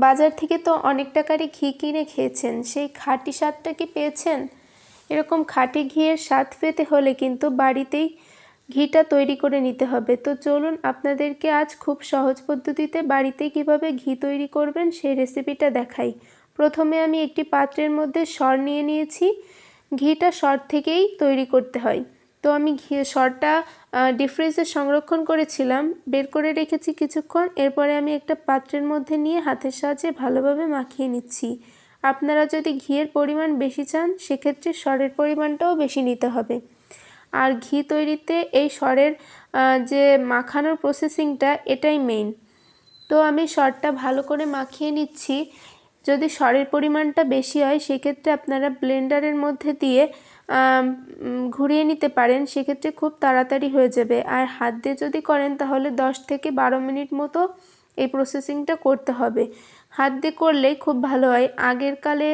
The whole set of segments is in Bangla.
বাজার থেকে তো অনেক টাকারই ঘি কিনে খেয়েছেন, সেই খাঁটি স্বাদটা কি পেয়েছেন? এরকম খাঁটি ঘিয়ের স্বাদ পেতে হলে কিন্তু বাড়িতেই ঘিটা তৈরি করে নিতে হবে। তো চলুন আপনাদেরকে আজ খুব সহজ পদ্ধতিতে বাড়িতেই কীভাবে ঘি তৈরি করবেন সেই রেসিপিটা দেখাই। প্রথমে আমি একটি পাত্রের মধ্যে সর নিয়ে নিয়েছি। ঘিটা সর থেকেই তৈরি করতে হয়। তো আমি ঘি সরটা ডিপ ফ্রিজে সংরক্ষণ করেছিলাম, বের করে রেখেছি কিছুক্ষণ, এরপরে আমি একটা পাত্রের মধ্যে নিয়ে হাতের সাহায্যে ভালোভাবে মাখিয়ে নিচ্ছি। আপনারা যদি ঘিয়ের পরিমাণ বেশি চান, সেক্ষেত্রে সরের পরিমাণটাও বেশি নিতে হবে। আর ঘি তৈরিতে এই সরের যে মাখানোর প্রসেসিংটা এটাই মেইন তো আমি সরটা ভালো করে মাখিয়ে নিচ্ছি। যদি সরের পরিমাণটা বেশি হয়, সেক্ষেত্রে আপনারা ব্লেন্ডারের মধ্যে দিয়ে ঘুরিয়ে নিতে পারেন, সেক্ষেত্রে খুব তাড়াতাড়ি হয়ে যাবে। আর হাত দিয়ে যদি করেন, তাহলে দশ থেকে বারো মিনিট মতো এই প্রসেসিংটা করতে হবে। হাত দিয়ে করলেই খুব ভালো হয়। আগের কালে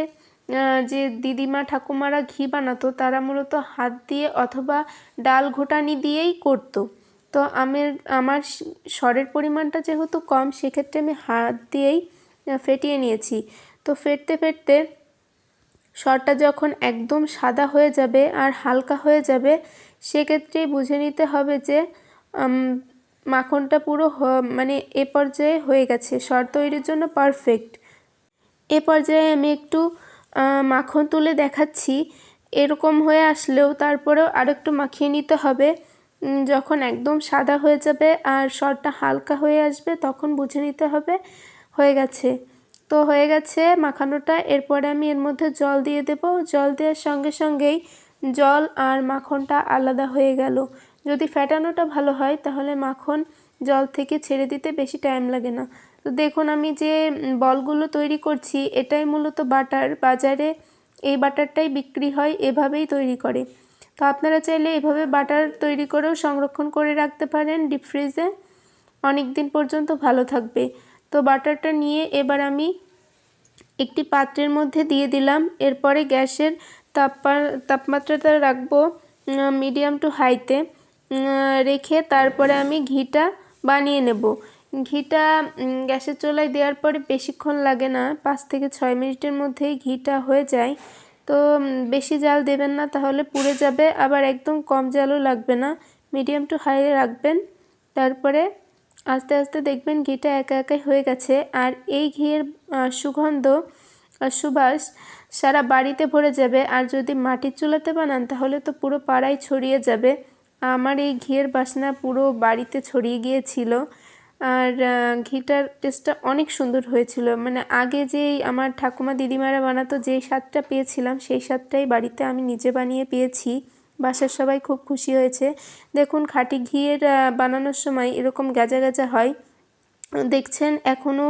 যে দিদিমা ঠাকুমারা ঘি বানাতো, তারা মূলত হাত দিয়ে অথবা ডাল ঘোটানি দিয়েই করতো। তো আমের, আমার স্বরের পরিমাণটা যেহেতু কম, সেক্ষেত্রে আমি হাত দিয়েই ফেটিয়ে নিয়েছি। তো ফেটতে ফেটতে স্বরটা যখন একদম সাদা হয়ে যাবে আর হালকা হয়ে যাবে, সেক্ষেত্রেই বুঝে নিতে হবে যে মাখনটা পুরো মানে এ পর্যায়ে হয়ে গেছে। স্বর তৈরির জন্য পারফেক্ট এ পর্যায়ে আমি একটু মাখন তুলে দেখাচ্ছি। এরকম হয়ে আসলেও তারপরেও আরেকটু মাখিয়ে নিতে হবে। যখন একদম সাদা হয়ে যাবে আর স্বরটা হালকা হয়ে আসবে, তখন বুঝে নিতে হবে হয়ে গেছে। তো হয়ে গেছে মাখানোটা। এরপরে আমি এর মধ্যে জল দিয়ে দেব। জল দেওয়ার সঙ্গে সঙ্গেই জল আর মাখনটা আলাদা হয়ে গেল। যদি ফ্যাটানোটা ভালো হয়, তাহলে মাখন জল থেকে ছেড়ে দিতে বেশি টাইম লাগে না। তো দেখুন, আমি যে বলগুলো তৈরি করছি, এটাই মূলত বাটার। বাজারে এই বাটারটাই বিক্রি হয়, এভাবেই তৈরি করে। তো আপনারা চাইলে এভাবে বাটার তৈরি করেও সংরক্ষণ করে রাখতে পারেন ডিপ ফ্রিজে। অনেক দিন পর্যন্ত ভালো থাকবে। তো বাটারটা নিয়ে এবার আমি একটি পাত্রের মধ্যে দিয়ে দিলাম। এরপরে গ্যাসের তাপমা তাপমাত্রাটা রাখব মিডিয়াম টু হাইতে রেখে তারপরে আমি ঘিটা বানিয়ে নেব। ঘিটা গ্যাসের চুলায় দেওয়ার পরে বেশিক্ষণ লাগে না, পাঁচ থেকে ছয় মিনিটের মধ্যেই ঘিটা হয়ে যায়। তো বেশি জাল দেবেন না, তাহলে পুড়ে যাবে, আবার একদম কম জালও লাগবে না। মিডিয়াম টু হাই রাখবেন, তারপরে আস্তে আস্তে দেখবেন ঘিটা একা একাই হয়ে গেছে। আর এই ঘিয়ের সুগন্ধ সুবাস সারা বাড়িতে ভরে যাবে। আর যদি মাটির চুলাতে বানান, তাহলে তো পুরো পাড়ায় ছড়িয়ে যাবে। আমার এই ঘিয়ের বাসনা পুরো বাড়িতে ছড়িয়ে গিয়েছিল। আর ঘিটার টেস্টটা অনেক সুন্দর হয়েছিল। মানে আগে যেই আমার ঠাকুমা দিদিমারা বানাতো, যেই স্বাদটা পেয়েছিলাম, সেই স্বাদটাই বাড়িতে আমি নিজে বানিয়ে পেয়েছি। বাসার সবাই খুব খুশি হয়েছে। দেখুন, খাঁটি ঘিয়ের বানানোর সময় এরকম গাজা গাজা হয়। দেখছেন এখনও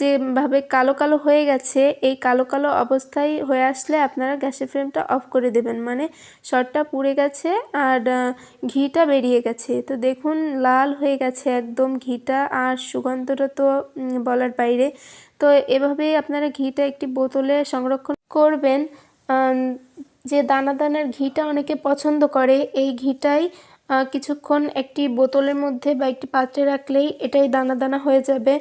যেভাবে কালো কালো হয়ে গেছে, এই কালো কালো অবস্থায় হয়ে আসলে আপনারা গ্যাসের ফ্লেমটা অফ করে দেবেন। মানে শটটা পুড়ে গেছে আর ঘিটা বেরিয়ে গেছে। তো দেখুন, লাল হয়ে গেছে একদম ঘিটা আর সুগন্ধটা তো বলার বাইরে। তো এভাবেই আপনারা ঘিটা একটি বোতলে সংরক্ষণ করবেন। যে দানা দানার ঘিটা অনেকে পছন্দ করে, এই ঘিটাই কিছুক্ষণ একটি বোতলের মধ্যে বা একটি পাত্রে রাখলেই এটাই দানা দানা হয়ে যাবে।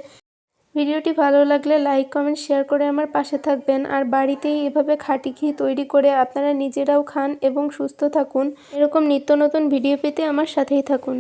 ভিডিওটি ভালো লাগলে লাইক, কমেন্ট, শেয়ার করে আমার পাশে থাকবেন। আর বাড়িতেই এভাবে খাঁটি ঘি তৈরি করে আপনারা নিজেরাও খান এবং সুস্থ থাকুন। এরকম নিত্য নতুন ভিডিও পেতে আমার সাথেই থাকুন।